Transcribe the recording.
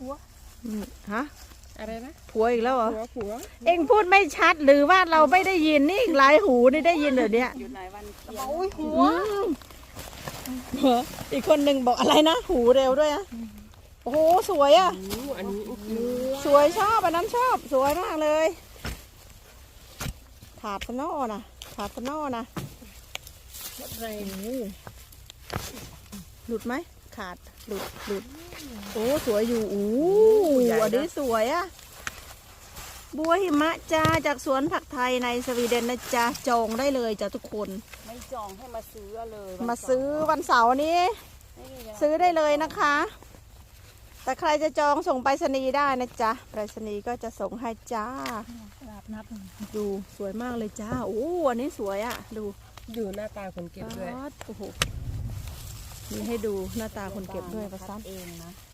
ผัวอืมฮะอะไรนะผัวอีกแล้วเหรอผัวผัวเอ็งพูดไม่ชัดหรือว่าเราไม่ได้ยินนี่อีกหลายหูนี่ได้ยินเหรอเนี่ยอยู่ไหนวันเทียนโอ้ยหัวอืมเหรออีกคนหนึ่งบอกอะไรนะ หูเร็วด้วยอะโอ้โหสวยอะโอ้อันนี้โอ้โหสวยชอบอันนั้นชอบสวยมากเลยถาดสนอนะถาดสนอนะอะไรหลุดไหม ขาดหลุดหลุดโอ้สวยอยู่อู้อันนี้สวยอะบัวหิมะจ้าจากสวนผักไทยในสวีเดนนะจ๊ะจองได้เลยจ้ะทุกคน ไม่จองให้มาซื้อเลยมาซื้อวันเสาร์นี้ ซื้อได้เลยนะคะ แต่ใครจะจองส่งไปรษณีย์ได้นะจ๊ะไปรษณีย์ก็จะส่งให้จ้านับนับดูสวยมากเลยจ้าโอ้อันนี้สวยอะ่ะ ดูอยู่หน้าตาคนเก็บด้วยป๊าดโอ้โห มีให้ดูหน้าตาคนเก็บด้วยประซันเองนะ